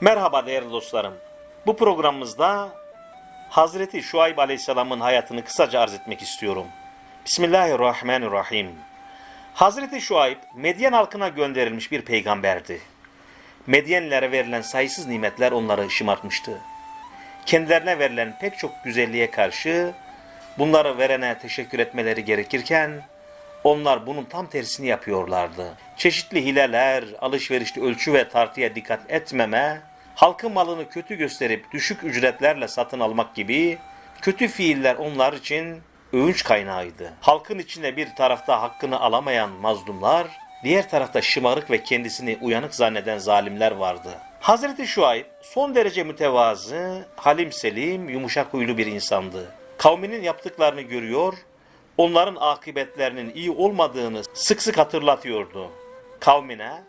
Merhaba değerli dostlarım. Bu programımızda Hazreti Şuayb Aleyhisselam'ın hayatını kısaca arz etmek istiyorum. Bismillahirrahmanirrahim. Hazreti Şuayb, Medyen halkına gönderilmiş bir peygamberdi. Medyenlilere verilen sayısız nimetler onları şımartmıştı. Kendilerine verilen pek çok güzelliğe karşı bunları verene teşekkür etmeleri gerekirken onlar bunun tam tersini yapıyorlardı. Çeşitli hileler, alışverişli ölçü ve tartıya dikkat etmeme, halkın malını kötü gösterip düşük ücretlerle satın almak gibi kötü fiiller onlar için övünç kaynağıydı. Halkın içinde bir tarafta hakkını alamayan mazlumlar, diğer tarafta şımarık ve kendisini uyanık zanneden zalimler vardı. Hazreti Şuayb son derece mütevazı, halim selim, yumuşak huylu bir insandı. Kavminin yaptıklarını görüyor, onların akıbetlerinin iyi olmadığını sık sık hatırlatıyordu. Kavmine,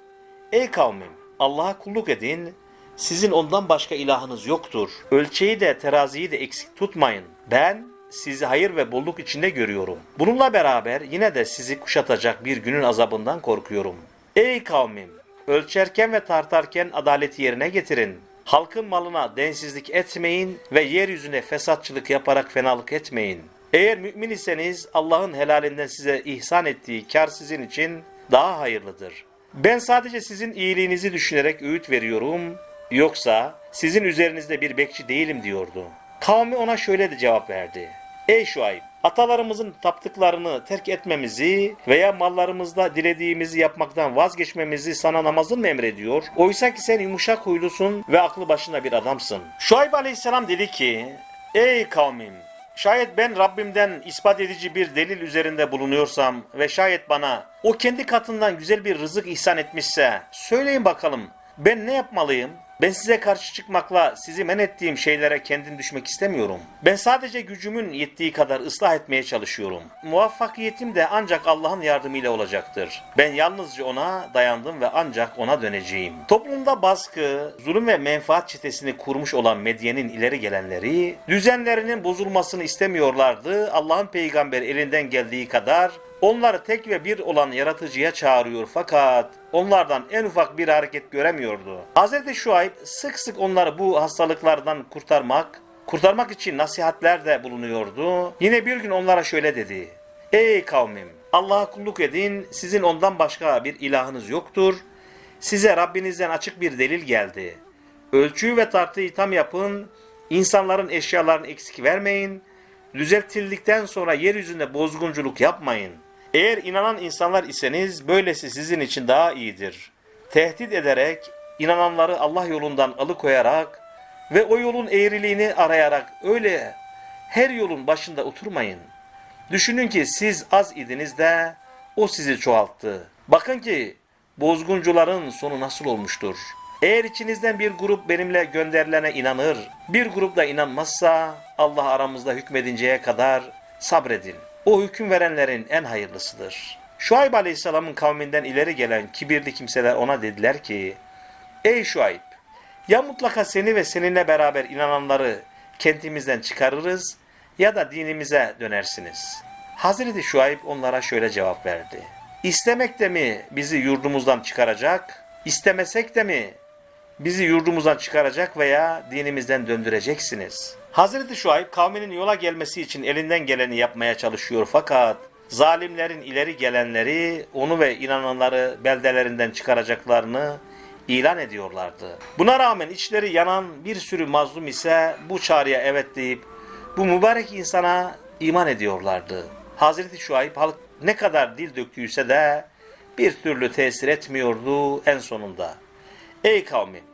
ey kavmim Allah'a kulluk edin, sizin ondan başka ilahınız yoktur. Ölçeği de teraziyi de eksik tutmayın. Ben sizi hayır ve bolluk içinde görüyorum. Bununla beraber yine de sizi kuşatacak bir günün azabından korkuyorum. Ey kavmim! Ölçerken ve tartarken adaleti yerine getirin. Halkın malına densizlik etmeyin ve yeryüzüne fesatçılık yaparak fenalık etmeyin. Eğer mümin iseniz Allah'ın helalinden size ihsan ettiği kar sizin için daha hayırlıdır. Ben sadece sizin iyiliğinizi düşünerek öğüt veriyorum, yoksa sizin üzerinizde bir bekçi değilim diyordu. Kavmi ona şöyle de cevap verdi. Ey Şuayb, atalarımızın taptıklarını terk etmemizi veya mallarımızda dilediğimizi yapmaktan vazgeçmemizi sana namazın mı emrediyor? Oysa ki sen yumuşak huylusun ve aklı başında bir adamsın. Şuayb aleyhisselam dedi ki, Ey kavmim, Şayet ben Rabbimden ispat edici bir delil üzerinde bulunuyorsam ve şayet bana o kendi katından güzel bir rızık ihsan etmişse söyleyin bakalım ben ne yapmalıyım? Ben size karşı çıkmakla sizi men ettiğim şeylere kendim düşmek istemiyorum. Ben sadece gücümün yettiği kadar ıslah etmeye çalışıyorum. Muvaffakiyetim de ancak Allah'ın yardımıyla olacaktır. Ben yalnızca ona dayandım ve ancak ona döneceğim. Toplumda baskı, zulüm ve menfaat çetesini kurmuş olan Medyen'in ileri gelenleri, düzenlerinin bozulmasını istemiyorlardı. Allah'ın peygamberi elinden geldiği kadar Onları tek ve bir olan yaratıcıya çağırıyor fakat onlardan en ufak bir hareket göremiyordu. Hz. Şuayb sık sık onları bu hastalıklardan kurtarmak, kurtarmak için nasihatlerde bulunuyordu. Yine bir gün onlara şöyle dedi. Ey kavmim! Allah'a kulluk edin, sizin ondan başka bir ilahınız yoktur. Size Rabbinizden açık bir delil geldi. Ölçüyü ve tartıyı tam yapın, insanların eşyalarını eksik vermeyin, düzeltildikten sonra yeryüzünde bozgunculuk yapmayın. Eğer inanan insanlar iseniz böylesi sizin için daha iyidir. Tehdit ederek, inananları Allah yolundan alıkoyarak ve o yolun eğriliğini arayarak öyle her yolun başında oturmayın. Düşünün ki siz az idiniz de o sizi çoğalttı. Bakın ki bozguncuların sonu nasıl olmuştur. Eğer içinizden bir grup benimle gönderilene inanır, bir grup da inanmazsa Allah aramızda hükmedinceye kadar sabredin. O hüküm verenlerin en hayırlısıdır. Şuayb Aleyhisselam'ın kavminden ileri gelen kibirli kimseler ona dediler ki, Ey Şuayb! Ya mutlaka seni ve seninle beraber inananları kentimizden çıkarırız ya da dinimize dönersiniz. Hazreti Şuayb onlara şöyle cevap verdi. İstemek de mi bizi yurdumuzdan çıkaracak, istemesek de mi bizi yurdumuzdan çıkaracak veya dinimizden döndüreceksiniz. Hazreti Şuayb kavminin yola gelmesi için elinden geleni yapmaya çalışıyor fakat zalimlerin ileri gelenleri onu ve inananları beldelerinden çıkaracaklarını ilan ediyorlardı. Buna rağmen içleri yanan bir sürü mazlum ise bu çağrıya evet deyip bu mübarek insana iman ediyorlardı. Hazreti Şuayb halk ne kadar dil döktüyse de bir türlü tesir etmiyordu en sonunda. Ey kavmim!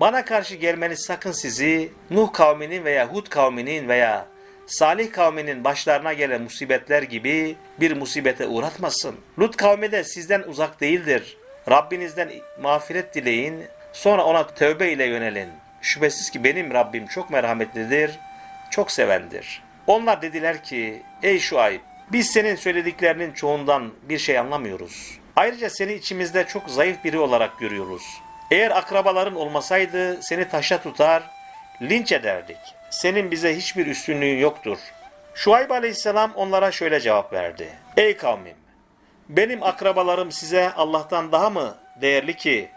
Bana karşı gelmeniz sakın sizi Nuh kavminin veya Hud kavminin veya Salih kavminin başlarına gelen musibetler gibi bir musibete uğratmasın. Lut kavmi de sizden uzak değildir. Rabbinizden mağfiret dileyin, sonra ona tövbe ile yönelin. Şüphesiz ki benim Rabbim çok merhametlidir, çok sevendir. Onlar dediler ki, ey Şuayb, biz senin söylediklerinin çoğundan bir şey anlamıyoruz. Ayrıca seni içimizde çok zayıf biri olarak görüyoruz. Eğer akrabaların olmasaydı seni taşa tutar, linç ederdik. Senin bize hiçbir üstünlüğün yoktur. Şuayb aleyhisselam onlara şöyle cevap verdi. Ey kavmim! Benim akrabalarım size Allah'tan daha mı değerli ki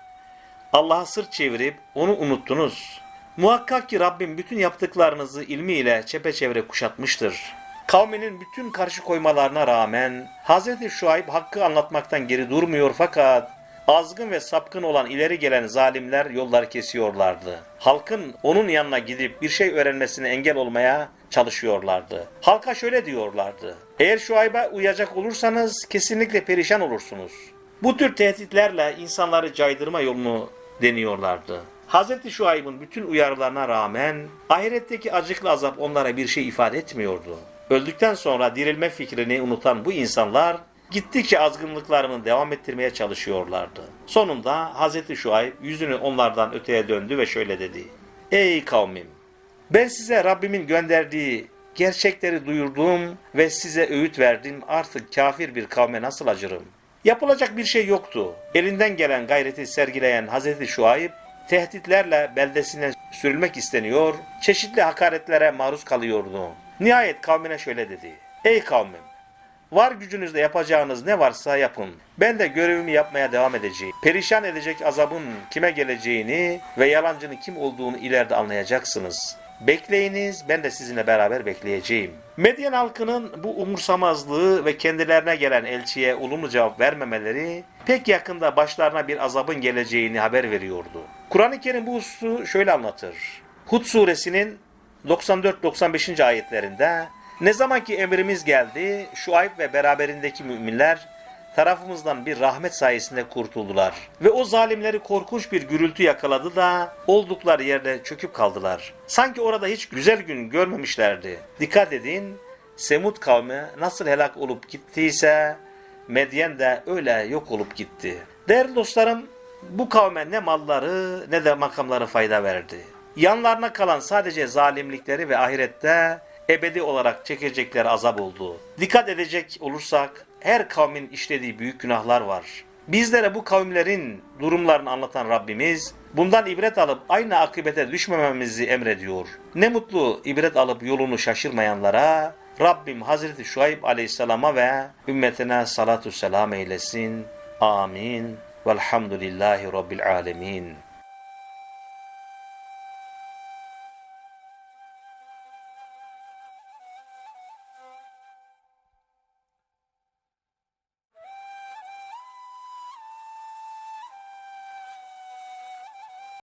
Allah'a sırt çevirip onu unuttunuz. Muhakkak ki Rabbim bütün yaptıklarınızı ilmiyle çepeçevre kuşatmıştır. Kavminin bütün karşı koymalarına rağmen Hz. Şuayb hakkı anlatmaktan geri durmuyor fakat azgın ve sapkın olan ileri gelen zalimler yolları kesiyorlardı. Halkın onun yanına gidip bir şey öğrenmesine engel olmaya çalışıyorlardı. Halka şöyle diyorlardı. Eğer Şuayb'a uyacak olursanız kesinlikle perişan olursunuz. Bu tür tehditlerle insanları caydırma yolunu deniyorlardı. Hz. Şuayb'ın bütün uyarılarına rağmen ahiretteki acıklı azap onlara bir şey ifade etmiyordu. Öldükten sonra dirilme fikrini unutan bu insanlar gittikçe azgınlıklarını devam ettirmeye çalışıyorlardı. Sonunda Hz. Şuayb yüzünü onlardan öteye döndü ve şöyle dedi. Ey kavmim! Ben size Rabbimin gönderdiği gerçekleri duyurduğum ve size öğüt verdim artık kafir bir kavme nasıl acırım? Yapılacak bir şey yoktu. Elinden gelen gayreti sergileyen Hz. Şuayb tehditlerle beldesine sürülmek isteniyor, çeşitli hakaretlere maruz kalıyordu. Nihayet kavmine şöyle dedi. Ey kavmim! Var gücünüzde yapacağınız ne varsa yapın. Ben de görevimi yapmaya devam edeceğim. Perişan edecek azabın kime geleceğini ve yalancının kim olduğunu ileride anlayacaksınız. Bekleyiniz, ben de sizinle beraber bekleyeceğim. Medyen halkının bu umursamazlığı ve kendilerine gelen elçiye olumlu cevap vermemeleri pek yakında başlarına bir azabın geleceğini haber veriyordu. Kur'an-ı Kerim bu hususu şöyle anlatır. Hud suresinin 94-95. ayetlerinde ne zaman ki emrimiz geldi, Şuayb ve beraberindeki müminler tarafımızdan bir rahmet sayesinde kurtuldular. Ve o zalimleri korkunç bir gürültü yakaladı da oldukları yerde çöküp kaldılar. Sanki orada hiç güzel gün görmemişlerdi. Dikkat edin, Semud kavmi nasıl helak olup gittiyse Medyen de öyle yok olup gitti. Değerli dostlarım, bu kavme ne malları ne de makamları fayda verdi. Yanlarına kalan sadece zalimlikleri ve ahirette ebedi olarak çekecekleri azap oldu. Dikkat edecek olursak her kavmin işlediği büyük günahlar var. Bizlere bu kavimlerin durumlarını anlatan Rabbimiz bundan ibret alıp aynı akıbete düşmememizi emrediyor. Ne mutlu ibret alıp yolunu şaşırmayanlara Rabbim Hazreti Şuayb Aleyhisselam'a ve ümmetine salatu selam eylesin. Amin. Velhamdülillahi Rabbil Alemin.